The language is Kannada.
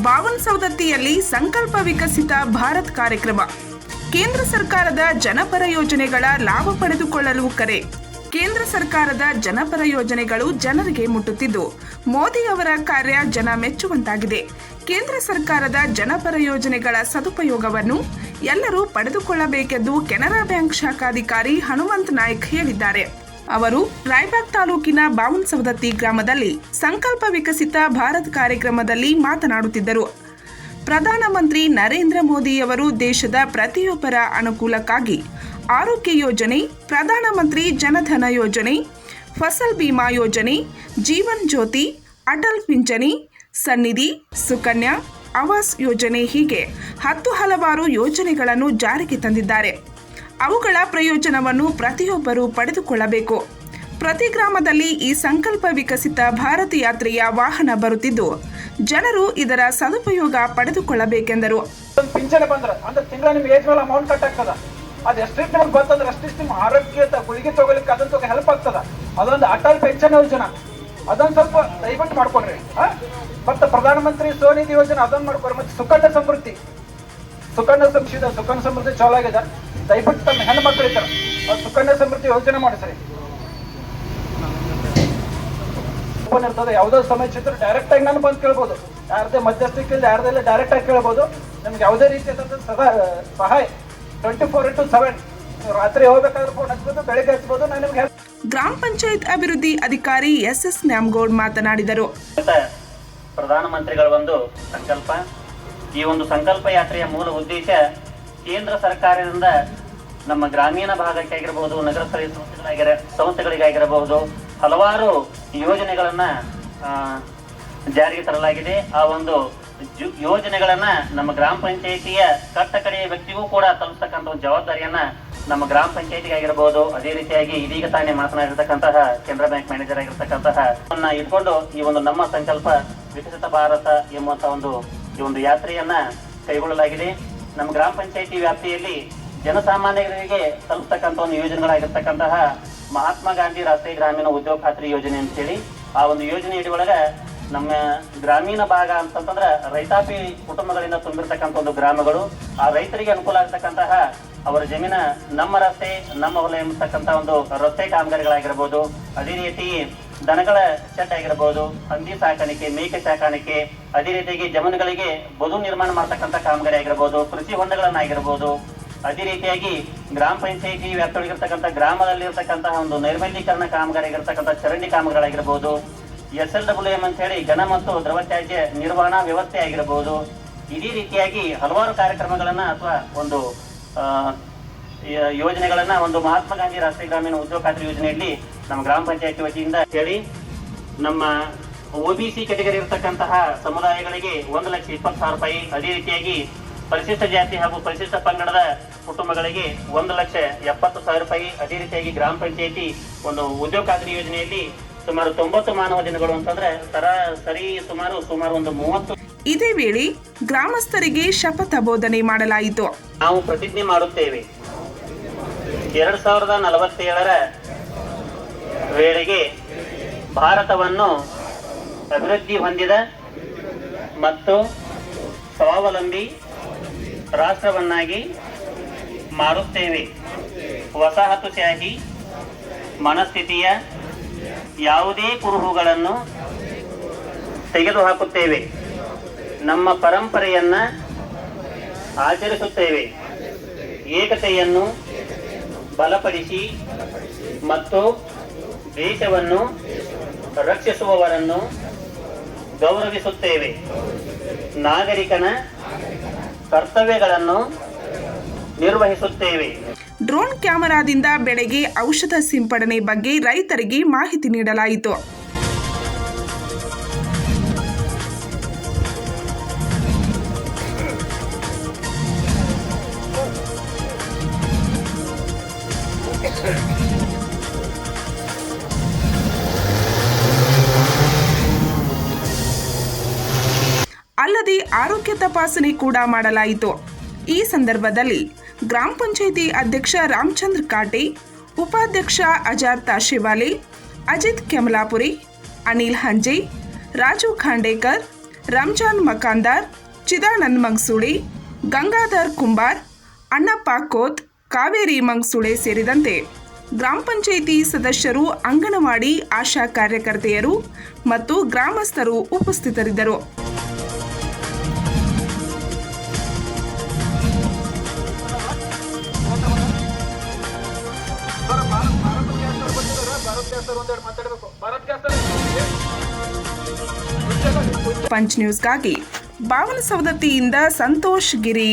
ಬಾವನ್ ಸೌದತ್ತಿಯಲ್ಲಿ ಸಂಕಲ್ಪ ವಿಕಸಿತ ಭಾರತ್ ಕಾರ್ಯಕ್ರಮ. ಕೇಂದ್ರ ಸರ್ಕಾರದ ಜನಪರ ಯೋಜನೆಗಳ ಲಾಭ ಪಡೆದುಕೊಳ್ಳಲು ಕರೆ. ಕೇಂದ್ರ ಸರ್ಕಾರದ ಜನಪರ ಯೋಜನೆಗಳು ಜನರಿಗೆ ಮುಟ್ಟುತ್ತಿದ್ದು, ಮೋದಿ ಅವರ ಕಾರ್ಯ ಜನ ಮೆಚ್ಚುವಂತಾಗಿದೆ. ಕೇಂದ್ರ ಸರ್ಕಾರದ ಜನಪರ ಯೋಜನೆಗಳ ಸದುಪಯೋಗವನ್ನು ಎಲ್ಲರೂ ಪಡೆದುಕೊಳ್ಳಬೇಕೆಂದು ಕೆನರಾ ಬ್ಯಾಂಕ್ ಶಾಖಾಧಿಕಾರಿ ಹನುಮಂತ್ ನಾಯ್ಕ್ ಹೇಳಿದ್ದಾರೆ. ಅವರು ರಾಯಬಾಗ್ ತಾಲೂಕಿನ ಬಾವನ್ ಸವದತ್ತಿ ಗ್ರಾಮದಲ್ಲಿ ಸಂಕಲ್ಪ ವಿಕಸಿತ ಭಾರತ್ ಕಾರ್ಯಕ್ರಮದಲ್ಲಿ ಮಾತನಾಡುತ್ತಿದ್ದರು. ಪ್ರಧಾನಮಂತ್ರಿ ನರೇಂದ್ರ ಮೋದಿಯವರು ದೇಶದ ಪ್ರತಿಯೊಬ್ಬರ ಅನುಕೂಲಕ್ಕಾಗಿ ಆರೋಗ್ಯ ಯೋಜನೆ ಪ್ರಧಾನಮಂತ್ರಿ ಜನಧನ ಯೋಜನೆ, ಫಸಲ್ ಬಿಮಾ ಯೋಜನೆ, ಜೀವನ್ ಜ್ಯೋತಿ, ಅಟಲ್ ಪಿಂಚಣಿ, ಸನ್ನಿಧಿ, ಸುಕನ್ಯಾ, ಆವಾಸ್ ಯೋಜನೆ ಹೀಗೆ ಹತ್ತು ಹಲವಾರು ಯೋಜನೆಗಳನ್ನು ಜಾರಿಗೆ ತಂದಿದ್ದಾರೆ. ಅವುಗಳ ಪ್ರಯೋಜನವನ್ನು ಪ್ರತಿಯೊಬ್ಬರೂ ಪಡೆದುಕೊಳ್ಳಬೇಕು. ಪ್ರತಿ ಗ್ರಾಮದಲ್ಲಿ ಈ ಸಂಕಲ್ಪ ವಿಕಸಿತ ಭಾರತ ಯಾತ್ರೆಯ ವಾಹನ ಬರುತ್ತಿದ್ದು, ಜನರು ಇದರ ಸದುಪಯೋಗ ಪಡೆದುಕೊಳ್ಳಬೇಕೆಂದರು. ಪಿಂಚಣಿ ಬಂದ್ರೆ, ಅಂದ್ರೆ ತಿಂಗಳ ನಿಮ್ಗೆ ಏಜ್ ಮೇಲೆ ಅಮೌಂಟ್ ಕಟ್ ಆಗ್ತದ. ಅದು ಎಷ್ಟಿಷ್ಟು ನಿಮ್ಗೆ ಗೊತ್ತಂದ್ರೆ ಅಷ್ಟಿಷ್ಟು ನಿಮ್ಮ ಆರೋಗ್ಯದ ಗುಳಿಗೆ ತಗೊಳ್ಳಿಕ್ಕೆ ಅದಂತ ಹೆಲ್ಪ್ ಆಗ್ತದ. ಅದೊಂದು ಅಟಲ್ ಪೆನ್ಷನ್ ಯೋಜನಾ. ಅದೊಂದು ಸ್ವಲ್ಪ ದಯವಿಟ್ಟು ಮಾಡ್ಕೊಡ್ರಿ? ಮತ್ತೆ ಪ್ರಧಾನಮಂತ್ರಿ ಸ್ವನಿಧಿ ಯೋಜನೆ, ಅದೊಂದು ಮಾಡ್ಕೊಡ್ರಿ ಮತ್ತೆ ಸುಕನ್ಯಾ ಸಮೃದ್ಧಿ. ಸುಕನ್ಯಾ ಸಂಶಿದ ಸುಕನ್ಯಾ ಸಮೃದ್ಧಿ ಚಾಲಾಗಿದೆ ಆಗಿದೆ. ದಯವಿಟ್ಟು ತಮ್ಮ ಹೆಣ್ಣು ಮಕ್ಕಳು ಇದ್ದಾರೆ ಅದು ಸುಕನ್ಯಾ ಸಮೃದ್ಧಿ ಯೋಜನೆ ಮಾಡಿಸ್ರಿ ಇರ್ತದೆ. ಯಾವುದೋ ಸಮಯ ಚಿತ್ರ ಡೈರೆಕ್ಟ್ ಆಗಿ ನಾನು ಬಂದು ಕೇಳ್ಬೋದು. ಯಾರದೇ ಮಧ್ಯಸ್ಥಿಕೆಯಲ್ಲಿ ಯಾರದೇ ಡೈರೆಕ್ಟ್ ಆಗಿ ಕೇಳ್ಬೋದು. ನಮ್ಗೆ ಯಾವುದೇ ರೀತಿಯಾದಂಥ ಸದಾ ಸಹಾಯ. ಟ್ವೆಂಟಿ ಫೋರ್ ಇಂಟು ಸೆವೆನ್ ರಾತ್ರಿ ಹೋಗ್ಬೇಕಾದ್ರೆ ಫೋನ್ ಹಚ್ಬೋದು ಬೆಳಿಗ್ಗೆ ಹಚ್ಬೋದು ನಾನು ನಿಮ್ಗೆ ಗ್ರಾಮ ಪಂಚಾಯತ್ ಅಭಿವೃದ್ಧಿ ಅಧಿಕಾರಿ ಎಸ್ ಎಸ್ ನ್ಯಾಮಗೌಡ್ ಮಾತನಾಡಿದರು. ಪ್ರಧಾನಮಂತ್ರಿಗಳ ಒಂದು ಸಂಕಲ್ಪ. ಈ ಒಂದು ಸಂಕಲ್ಪ ಯಾತ್ರೆಯ ಮೂಲ ಉದ್ದೇಶ ಕೇಂದ್ರ ಸರ್ಕಾರದಿಂದ ನಮ್ಮ ಗ್ರಾಮೀಣ ಭಾಗಕ್ಕೆ ಆಗಿರಬಹುದು ನಗರ ಸ್ಥಳೀಯ ಸಂಸ್ಥೆಗಳಾಗಿರ, ಸಂಸ್ಥೆಗಳಿಗಾಗಿರಬಹುದು, ಹಲವಾರು ಯೋಜನೆಗಳನ್ನ ಜಾರಿಗೆ ತರಲಾಗಿದೆ. ಆ ಒಂದು ಯೋಜನೆಗಳನ್ನ ನಮ್ಮ ಗ್ರಾಮ ಪಂಚಾಯಿತಿಯ ಕಟ್ಟ ಕಡೆಯ ವ್ಯಕ್ತಿಗೂ ಕೂಡ ತಲುಪಿಸ್ತಕ್ಕಂಥ ಒಂದು ಜವಾಬ್ದಾರಿಯನ್ನ ನಮ್ಮ ಗ್ರಾಮ ಪಂಚಾಯಿತಿಗೆ ಆಗಿರಬಹುದು ಅದೇ ರೀತಿಯಾಗಿ ಇದೀಗ ತಾನೇ ಮಾತನಾಡಿರ್ತಕ್ಕಂತಹ ಕೆನರಾ ಬ್ಯಾಂಕ್ ಮ್ಯಾನೇಜರ್ ಆಗಿರ್ತಕ್ಕಂತಹ ಇಟ್ಕೊಂಡು ಈ ಒಂದು ನಮ್ಮ ಸಂಕಲ್ಪ ವಿಕಸಿತ ಭಾರತ ಎಂಬಂತಹ ಒಂದು ಈ ಒಂದು ಯಾತ್ರೆಯನ್ನ ಕೈಗೊಳ್ಳಲಾಗಿದೆ. ನಮ್ಮ ಗ್ರಾಮ ಪಂಚಾಯಿತಿ ವ್ಯಾಪ್ತಿಯಲ್ಲಿ ಜನಸಾಮಾನ್ಯರಿಗೆ ತಲುಪತಕ್ಕಂಥ ಒಂದು ಯೋಜನೆಗಳಾಗಿರ್ತಕ್ಕಂತಹ ಮಹಾತ್ಮ ಗಾಂಧಿ ರಾಷ್ಟ್ರೀಯ ಗ್ರಾಮೀಣ ಉದ್ಯೋಗ ಖಾತ್ರಿ ಯೋಜನೆ ಅಂತೇಳಿ ಆ ಒಂದು ಯೋಜನೆ ಒಳಗ ನಮ್ಮ ಗ್ರಾಮೀಣ ಭಾಗ ಅಂತಂತಂದ್ರೆ ರೈತಾಪಿ ಕುಟುಂಬಗಳಿಂದ ತುಂಬಿರ್ತಕ್ಕಂಥ ಒಂದು ಗ್ರಾಮಗಳು. ಆ ರೈತರಿಗೆ ಅನುಕೂಲ ಆಗ್ತಕ್ಕಂತಹ ಅವರ ಜಮೀನ ನಮ್ಮ ರಸ್ತೆ, ನಮ್ಮ ಹೊಲ ಎಂಬತಕ್ಕಂಥ ಒಂದು ರಸ್ತೆ ಕಾಮಗಾರಿಗಳಾಗಿರ್ಬೋದು. ಅದೇ ರೀತಿ ದನಗಳ ಸೆಟ್ ಆಗಿರಬಹುದು ಹಂದಿ ಸಾಕಾಣಿಕೆ, ಮೇಕೆ ಸಾಕಾಣಿಕೆ, ಅದೇ ರೀತಿಯಾಗಿ ಜಮೀನುಗಳಿಗೆ ಬದು ನಿರ್ಮಾಣ ಮಾಡ್ತಕ್ಕಂಥ ಕಾಮಗಾರಿ ಆಗಿರಬಹುದು ಕೃಷಿ ಹೊಂಡಗಳನ್ನಾಗಿರ್ಬೋದು, ಅದೇ ರೀತಿಯಾಗಿ ಗ್ರಾಮ ಪಂಚಾಯಿತಿ ವ್ಯಾಪ್ತಿಯೊಳಗಿರ್ತಕ್ಕಂಥ ಗ್ರಾಮದಲ್ಲಿ ಇರ್ತಕ್ಕಂತಹ ಒಂದು ನೈರ್ಮಲ್ಯೀಕರಣ ಕಾಮಗಾರಿ ಆಗಿರ್ತಕ್ಕಂಥ ಚರಂಡಿ ಕಾಮಗಾರಿಗಳಾಗಿರ್ಬೋದು ಎಸ್ ಎಲ್ ಡಬ್ಲ್ಯೂ ಎಂ ಅಂತ ಹೇಳಿ ಘನ ಮತ್ತು ದ್ರವ ತ್ಯಾಜ್ಯ ನಿರ್ವಹಣಾ ವ್ಯವಸ್ಥೆ ಆಗಿರಬಹುದು ಇದೇ ರೀತಿಯಾಗಿ ಹಲವಾರು ಕಾರ್ಯಕ್ರಮಗಳನ್ನ ಅಥವಾ ಒಂದು ಯೋಜನೆಗಳನ್ನ ಒಂದು ಮಹಾತ್ಮ ಗಾಂಧಿ ರಾಷ್ಟ್ರೀಯ ಗ್ರಾಮೀಣ ಉದ್ಯೋಗ ಖಾತ್ರಿ ಯೋಜನೆಯಲ್ಲಿ ನಮ್ಮ ಗ್ರಾಮ ಪಂಚಾಯತಿ ವತಿಯಿಂದ ಹೇಳಿ ನಮ್ಮ ಒಬಿಸಿ ಕೆಟಗರಿ ಇರತಕ್ಕಂತಹ ಸಮುದಾಯಗಳಿಗೆ ಒಂದು ಲಕ್ಷ ಇಪ್ಪತ್ತು ಸಾವಿರ ರೂಪಾಯಿ ಅದೇ ರೀತಿಯಾಗಿ ಪರಿಶಿಷ್ಟ ಜಾತಿ ಹಾಗೂ ಪರಿಶಿಷ್ಟ ಪಂಗಡದ ಕುಟುಂಬಗಳಿಗೆ ಒಂದು ಲಕ್ಷ ಎಪ್ಪತ್ತು ಸಾವಿರ ರೂಪಾಯಿ ಅದೇ ರೀತಿಯಾಗಿ ಗ್ರಾಮ ಪಂಚಾಯತಿ ಒಂದು ಉದ್ಯೋಗ ಖಾತ್ರಿ ಯೋಜನೆಯಲ್ಲಿ ಸುಮಾರು ತೊಂಬತ್ತು ಮಾನವ ದಿನಗಳು ಅಂತಂದ್ರೆ ಸರಾಸರಿ ಸುಮಾರು ಸುಮಾರು ಒಂದು ಮೂವತ್ತು. ಇದೇ ವೇಳೆ ಗ್ರಾಮಸ್ಥರಿಗೆ ಶಪಥ ಬೋಧನೆ ಮಾಡಲಾಯಿತು. ನಾವು ಪ್ರತಿಜ್ಞೆ ಮಾಡುತ್ತೇವೆ. ಎರಡ್ ಸಾವಿರದ ನಲವತ್ತೇಳರ ವೇಳೆಗೆ ಭಾರತವನ್ನು ಅಭಿವೃದ್ಧಿ ಹೊಂದಿದ ಮತ್ತು ಸ್ವಾವಲಂಬಿ ರಾಷ್ಟ್ರವನ್ನಾಗಿ ಮಾಡುತ್ತೇವೆ. ವಸಾಹತುಶಾಹಿ ಮನಸ್ಥಿತಿಯ ಯಾವುದೇ ಕುರುಹುಗಳನ್ನು ತೆಗೆದುಹಾಕುತ್ತೇವೆ. ನಮ್ಮ ಪರಂಪರೆಯನ್ನು ಆಚರಿಸುತ್ತೇವೆ. ಏಕತೆಯನ್ನು ಬಲಪಡಿಸಿ ಮತ್ತು ದೇಶವನ್ನು ರಕ್ಷಿಸುವವರನ್ನು ಗೌರವಿಸುತ್ತೇವೆ. ನಾಗರಿಕನ ಕರ್ತವ್ಯಗಳನ್ನು ನಿರ್ವಹಿಸುತ್ತೇವೆ. ಡ್ರೋನ್ ಕ್ಯಾಮೆರಾದಿಂದ ಬೆಳೆಗೆ ಔಷಧ ಸಿಂಪಡಣೆ ಬಗ್ಗೆ ರೈತರಿಗೆ ಮಾಹಿತಿ ನೀಡಲಾಯಿತು. ಅಲ್ಲದೆ ಆರೋಗ್ಯ ತಪಾಸಣೆ ಕೂಡ ಮಾಡಲಾಯಿತು. ಈ ಸಂದರ್ಭದಲ್ಲಿ ಗ್ರಾಮ ಪಂಚಾಯಿತಿ ಅಧ್ಯಕ್ಷ ರಾಮಚಂದ್ರ ಕಾಟೆ, ಉಪಾಧ್ಯಕ್ಷ ಅಜಾರ್ ತಾಶೇವಾಲೆ ಅಜಿತ್ ಕೆಮಲಾಪುರಿ, ಅನಿಲ್ ಹಂಜೆ, ರಾಜು ಖಾಂಡೇಕರ್, ರಂಜಾನ್ ಮಕಾಂದಾರ್, ಚಿದಾನಂದ್ ಮಂಗ್ಸುಳಿ ಗಂಗಾಧರ್ ಕುಂಬಾರ್, ಅಣ್ಣಪ್ಪ ಕೋತ್, ಕಾವೇರಿ ಮಂಗ್ಸುಳೆ ಸೇರಿದಂತೆ ಗ್ರಾಮ ಪಂಚಾಯಿತಿ ಸದಸ್ಯರು, ಅಂಗನವಾಡಿ, ಆಶಾ ಕಾರ್ಯಕರ್ತೆಯರು ಮತ್ತು ಗ್ರಾಮಸ್ಥರು ಉಪಸ್ಥಿತರಿದ್ದರು. ಪಂಚ್ ನ್ಯೂಸ್ಗಾಗಿ ಬಾವನಸೌದತ್ತಿಯಿಂದ ಸಂತೋಷ್ ಗಿರಿ.